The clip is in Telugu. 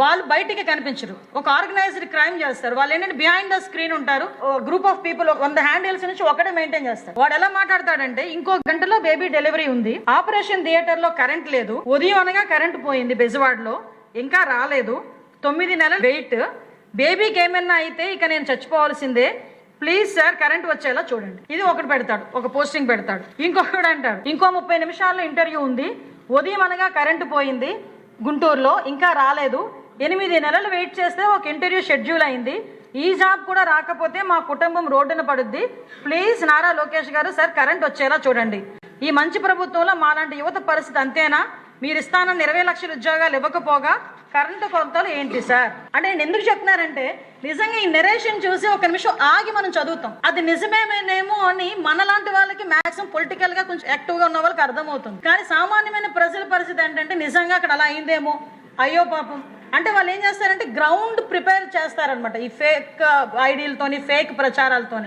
వాళ్ళు బయటికి కనిపించరు. ఒక ఆర్గనైజ్డ్ క్రైమ్ చేస్తారు. వాళ్ళు ఏంటంటే బిహైండ్ ద స్క్రీన్ ఉంటారు. గ్రూప్ ఆఫ్ పీపుల్ వంద హ్యాండిల్స్ నుంచి ఒకటే మెయింటైన్ చేస్తారు. వాడు ఎలా మాట్లాడతాడంటే ఇంకో గంటలో బేబీ డెలివరీ ఉంది. ఆపరేషన్ థియేటర్లో కరెంట్ లేదు. ఉదయం అనగా కరెంట్ పోయింది బెజవాడలో. ఇంకా రాలేదు. తొమ్మిది నెలల వెయిట్ బేబీకి ఏమైనా అయితే ఇక నేను చచ్చిపోవాల్సిందే. ప్లీజ్ సార్ కరెంట్ వచ్చేలా చూడండి. ఇది ఒకటి పెడతాడు. ఒక పోస్టింగ్ పెడతాడు. ఇంకొకడు అంటాడు. ఇంకో ముప్పై నిమిషాల్లో ఇంటర్వ్యూ ఉంది. ఉదయం అనగా కరెంటు పోయింది. గుంటూరులో. ఇంకా రాలేదు. ఎనిమిది నెలలు వెయిట్ చేస్తే ఒక ఇంటర్వ్యూ షెడ్యూల్ అయింది. ఈ జాబ్ కూడా రాకపోతే మా కుటుంబం రోడ్డున పడుద్ది. ప్లీజ్ నారా లోకేష్ గారు సార్ కరెంట్ వచ్చేలా చూడండి. ఈ మంచి ప్రభుత్వంలో మాలాంటి యువత పరిస్థితి అంతేనా? మీరు ఇస్తానన్న ఇరవై లక్షల ఉద్యోగాలు ఇవ్వకపోగా కరెంటు కొలతలు ఏంటి సార్? అంటే నేను ఎందుకు చెప్తున్నారంటే నిజంగా ఈ నెరేషన్ చూసి ఒక నిమిషం ఆగి మనం చదువుతాం. అది నిజమేమేనేమో అని మనలాంటి వాళ్ళకి మాక్సిమం పొలిటికల్గా కొంచెం యాక్టివ్గా ఉన్న వాళ్ళకి అర్థమవుతుంది. కానీ సామాన్యమైన ప్రజల పరిస్థితి ఏంటంటే నిజంగా అక్కడ అలా అయిందేమో? అయ్యో పాపం. అంటే వాళ్ళు ఏం చేస్తారంటే గ్రౌండ్ ప్రిపేర్ చేస్తారనమాట ఈ ఫేక్ ఐడీలతోని ఫేక్ ప్రచారాలతోని.